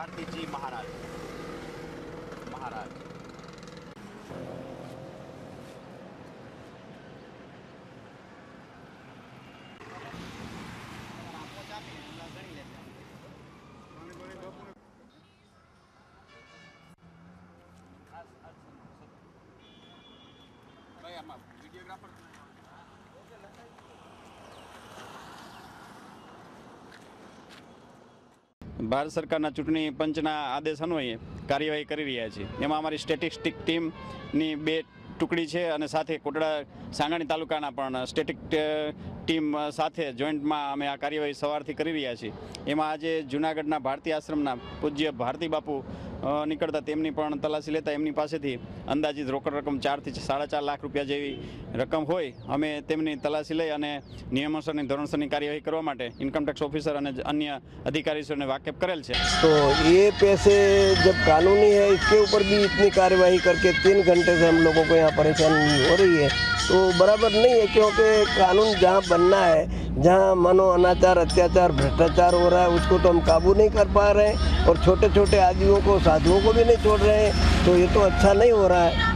ભારતીજી મહારાજ મહારાજ ભાઈ આમાં વિડીયોગ્રાફર ભારત સરકારના ચૂંટણી પંચના આદેશ અન્વયે કાર્યવાહી કરી રહ્યા છીએ એમાં અમારી સ્ટેટિસ્ટિક ટીમની બે ટુકડી છે અને સાથે કોટડા સાંગાણી તાલુકાના પણ સ્ટેટિક ટીમ સાથે જોઈન્ટમાં અમે આ કાર્યવાહી સવારથી કરી રહ્યા છીએ એમાં આજે જૂનાગઢના ભારતીય આશ્રમના પૂજ્ય ભારતી બાપુ અ, નીકળતા તેમની પણ તલાશી લેતા એમની પાસેથી અંદાજિત રોકડ રકમ ચારથી સાડા ચાર લાખ રૂપિયા જેવી રકમ હોય અમે તેમની તલાશી લઈ અને નિયમોસરની ધોરણસરની કાર્યવાહી કરવા માટે ઇન્કમટેક્સ ઓફિસર અને અન્ય અધિકારીઓને વાકેફ કરેલ છે तो ये पैसे जब कानूनी है इसके ऊपर भी इतनी कार्यवाही करके तीन घंटे से हम लोगों को यहाँ परेशानी हो रही है तो बराबर नहीं है क्योंकि कानून जहाँ बनना है, जहाँ मनो अनाचार, अत्याचार, भ्रष्टाचार हो रहा है, उसको तो हम काबू नहीं कर पा रहे हैं और छोटे छोटे आदमियों को, साधुओं को भी नहीं छोड़ रहे हैं। तो ये तो अच्छा नहीं हो रहा है।